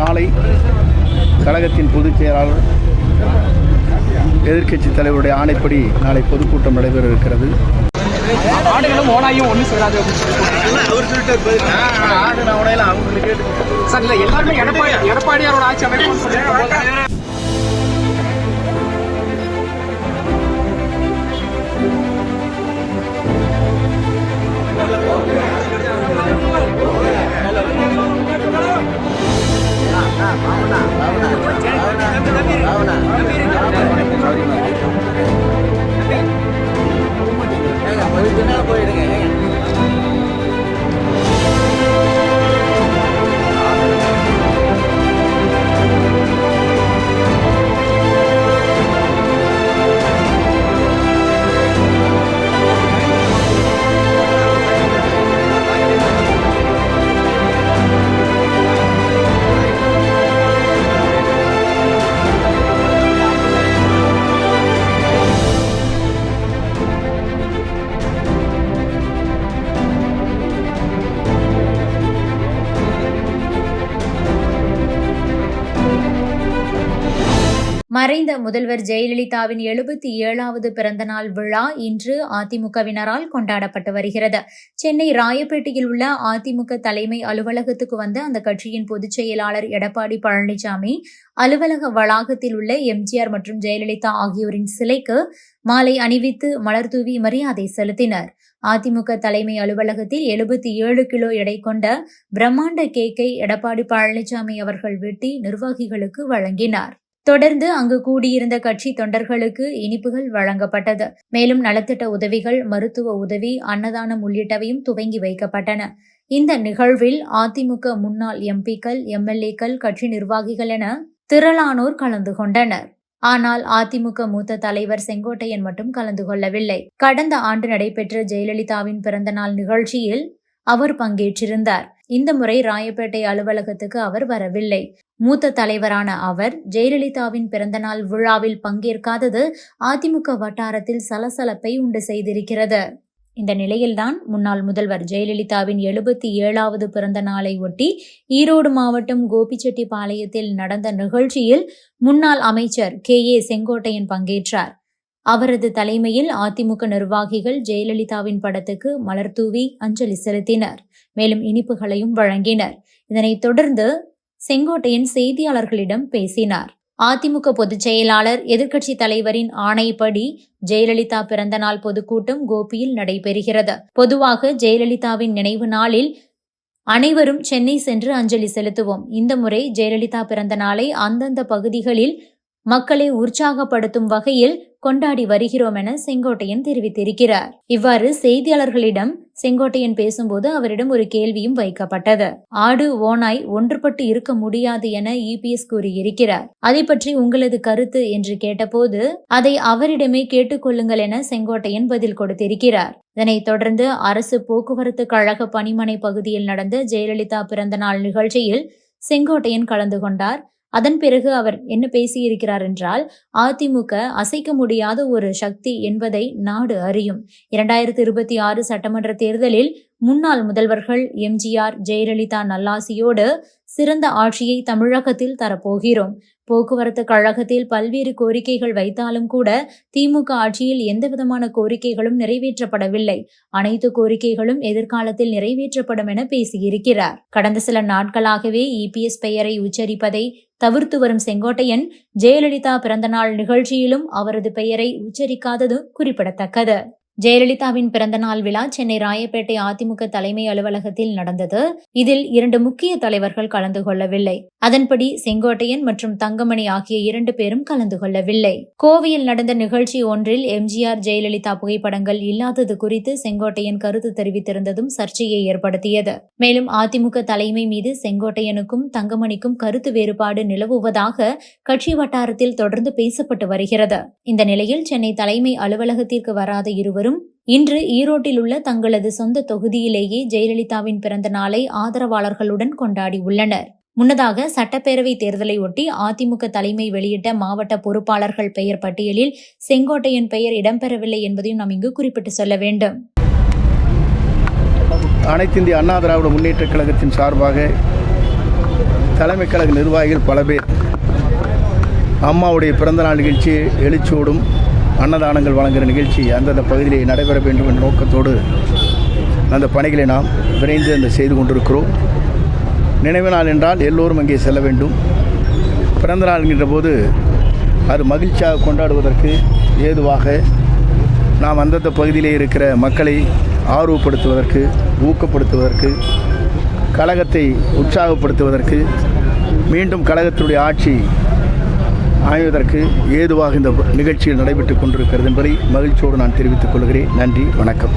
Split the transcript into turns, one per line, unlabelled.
நாளை கழகத்தின் பொதுச் செயலாளர் எதிர்க்கட்சி தலைவருடைய ஆணைப்படி நாளை பொதுக்கூட்டம் நடைபெற இருக்கிறது
ஆடுகளும் ஓனாயும் ஒண்ணு சேராது. சார் இல்ல எல்லாருமே எடப்பாடி எடப்பாடியாரோட ஆட்சி அமைப்புன்னு
மறைந்த முதல்வர் ஜெயலலிதாவின் எழுபத்தி ஏழாவது பிறந்தநாள் விழா இன்று அதிமுகவினரால் கொண்டாடப்பட்டு வருகிறது. சென்னை ராயப்பேட்டையில் உள்ள அதிமுக தலைமை அலுவலகத்துக்கு வந்த அந்த கட்சியின் பொதுச் செயலாளர் எடப்பாடி பழனிசாமி அலுவலக வளாகத்தில் உள்ள எம்ஜிஆர் மற்றும் ஜெயலலிதா ஆகியோரின் சிலைக்கு மாலை அணிவித்து மலர்தூவி மரியாதை செலுத்தினர். அதிமுக தலைமை அலுவலகத்தில் எழுபத்தி ஏழு கிலோ எடை கொண்ட பிரம்மாண்ட கேக்கை எடப்பாடி பழனிசாமி அவர்கள் வெட்டி நிர்வாகிகளுக்கு வழங்கினார். தொடர்ந்து அங்கு கூடியிருந்த கட்சி தொண்டர்களுக்கு இனிப்புகள் வழங்கப்பட்டது. மேலும் நலத்திட்ட உதவிகள் மருத்துவ உதவி அன்னதானம் உள்ளிட்டவையும் துவங்கி வைக்கப்பட்டன. இந்த நிகழ்வில் அதிமுக முன்னாள் எம்பிக்கள் எம்எல்ஏக்கள் கட்சி நிர்வாகிகள் என திரளானோர் கலந்து கொண்டனர். ஆனால் அதிமுக மூத்த தலைவர் செங்கோட்டையன் மட்டும் கலந்து கொள்ளவில்லை. கடந்த ஆண்டு நடைபெற்ற ஜெயலலிதாவின் பிறந்தநாள் நிகழ்ச்சியில் அவர் பங்கேற்றிருந்தார். இந்த முறை ராயப்பேட்டை அலுவலகத்துக்கு அவர் வரவில்லை. மூத்த தலைவரான அவர் ஜெயலலிதாவின் பிறந்தநாள் விழாவில் பங்கேற்காதது அதிமுக வட்டாரத்தில் சலசலப்பை உண்டு செய்திருக்கிறது. இந்த நிலையில்தான் முன்னாள் முதல்வர் ஜெயலலிதாவின் எழுபத்தி ஏழாவது பிறந்த நாளை ஒட்டி ஈரோடு மாவட்டம் கோபிச்செட்டிப்பாளையத்தில் நடந்த நிகழ்ச்சியில் முன்னாள் அமைச்சர் கே. ஏ. செங்கோட்டையன் பங்கேற்றார். அவரது தலைமையில் அதிமுக நிர்வாகிகள் ஜெயலலிதாவின் படத்துக்கு மலர்தூவி அஞ்சலி செலுத்தினர். மேலும் இனிப்புகளையும் வழங்கினர். இதனைத் தொடர்ந்து செங்கோட்டையன் செய்தியாளர்களிடம் பேசினார். அதிமுக பொதுச் செயலாளர் எதிர்க்கட்சி தலைவரின் ஆணைப்படி ஜெயலலிதா பிறந்தநாள் பொதுக்கூட்டம் கோபியில் நடைபெறுகிறது. பொதுவாக ஜெயலலிதாவின் நினைவு நாளில் அனைவரும் சென்னை சென்று அஞ்சலி செலுத்துவோம். இந்த முறை ஜெயலலிதா பிறந்த நாளை அந்தந்த பகுதிகளில் மக்களை உற்சாகப்படுத்தும் வகையில் கொண்டாடி வருகிறோம் என செங்கோட்டையன் தெரிவித்திருக்கிறார். இவ்வாறு செய்தியாளர்களிடம் செங்கோட்டையன் பேசும்போது அவரிடம் ஒரு கேள்வியும் வைக்கப்பட்டது. ஆடு ஓனாய் ஒன்றுபட்டு இருக்க முடியாது என இபிஎஸ் கூறியிருக்கிறார். அதை பற்றி உங்களது கருத்து என்று கேட்டபோது அதை அவரிடமே கேட்டுக்கொள்ளுங்கள் என செங்கோட்டையன் பதில் கொடுத்திருக்கிறார். இதனைத் தொடர்ந்து அரசு போக்குவரத்து கழக பணிமனை பகுதியில் நடந்த ஜெயலலிதா பிறந்தநாள் நிகழ்ச்சியில் செங்கோட்டையன் கலந்து கொண்டார். அதன் பிறகு அவர் என்ன பேசியிருக்கிறார் என்றால் அதிமுக அசைக்க முடியாத ஒரு சக்தி என்பதை நாடு அறியும். இரண்டாயிரத்தி இருபத்தி ஆறு சட்டமன்ற தேர்தலில் முன்னாள் முதல்வர்கள் எம்ஜிஆர் ஜெயலலிதா நல்லாசியோடு சிறந்த ஆட்சியை தமிழகத்தில் தரப்போகிறோம். போக்குவரத்து கழகத்தில் பல்வேறு கோரிக்கைகள் வைத்தாலும் கூட திமுக ஆட்சியில் எந்தவிதமான கோரிக்கைகளும் நிறைவேற்றப்படவில்லை. அனைத்து கோரிக்கைகளும் எதிர்காலத்தில் நிறைவேற்றப்படும் என பேசியிருக்கிறார். கடந்த சில நாட்களாகவே இபிஎஸ் பெயரை உச்சரிப்பதை தவிர்த்து வரும் செங்கோட்டையன் ஜெயலலிதா பிறந்தநாள் நிகழ்ச்சியிலும் அவரது பெயரை உச்சரிக்காதது குறிப்பிடத்தக்கது. ஜெயலலிதாவின் பிறந்தநாள் விழா சென்னை ராயப்பேட்டை அதிமுக தலைமை அலுவலகத்தில் நடந்தது. இதில் இரண்டு முக்கிய தலைவர்கள் கலந்து கொள்ளவில்லை. அதன்படி செங்கோட்டையன் மற்றும் தங்கமணி ஆகிய இரண்டு பேரும் கலந்து கொள்ளவில்லை. கோவையில் நடந்த நிகழ்ச்சி ஒன்றில் எம்ஜிஆர் ஜெயலலிதா புகைப்படங்கள் இல்லாதது குறித்து செங்கோட்டையன் கருத்து தெரிவித்திருந்ததும் சர்ச்சையை ஏற்படுத்தியது. மேலும் அதிமுக தலைமை மீது செங்கோட்டையனுக்கும் தங்கமணிக்கும் கருத்து வேறுபாடு நிலவுவதாக கட்சி வட்டாரத்தில் தொடர்ந்து பேசப்பட்டு வருகிறது. இந்த நிலையில் சென்னை தலைமை அலுவலகத்திற்கு வராத இருவரும் இன்று ஈரோட்டில் உள்ள தங்களது சொந்த தொகுதியிலேயே ஜெயலலிதாவின் பிறந்த நாளை ஆதரவாளர்களுடன் கொண்டாடியுள்ளனர் முன்னதாக சட்டப்பேரவை தேர்தலை ஒட்டி அதிமுக தலைமை வெளியிட்ட மாவட்ட பொறுப்பாளர்கள் பெயர் பட்டியலில் செங்கோட்டையன் பெயர் இடம்பெறவில்லை என்பதையும் நாம் இங்கு குறிப்பிட்டு சொல்ல வேண்டும்.
அனைத்து இந்திய அண்ணா திராவிட முன்னேற்ற கழகத்தின் சார்பாக தலைமை கழக நிர்வாகிகள் பல பேர் அம்மாவுடைய பிறந்தநாள் நிகழ்ச்சி எழுச்சியோடும் அன்னதானங்கள் வழங்குகிற நிகழ்ச்சி அந்தந்த பகுதியிலே நடைபெற வேண்டும் என்ற நோக்கத்தோடு அந்த பணிகளை நாம் விரைந்து அந்த செய்து கொண்டிருக்கிறோம். நினைவு நாள் என்றால் எல்லோரும் அங்கே செல்ல வேண்டும். பிறந்த நாள் என்கின்ற போது அது மகிழ்ச்சியாக கொண்டாடுவதற்கு ஏதுவாக நாம் அந்தந்த பகுதியிலே இருக்கிற மக்களை ஆர்வப்படுத்துவதற்கு ஊக்கப்படுத்துவதற்கு கழகத்தை உற்சாகப்படுத்துவதற்கு மீண்டும் கழகத்தினுடைய ஆட்சி அமைவதற்கு ஏதுவாக இந்த நிகழ்ச்சியில் நடைபெற்றுக் கொண்டிருக்கிறது என்பதை மகிழ்ச்சியோடு நான் தெரிவித்துக் கொள்கிறேன். நன்றி வணக்கம்.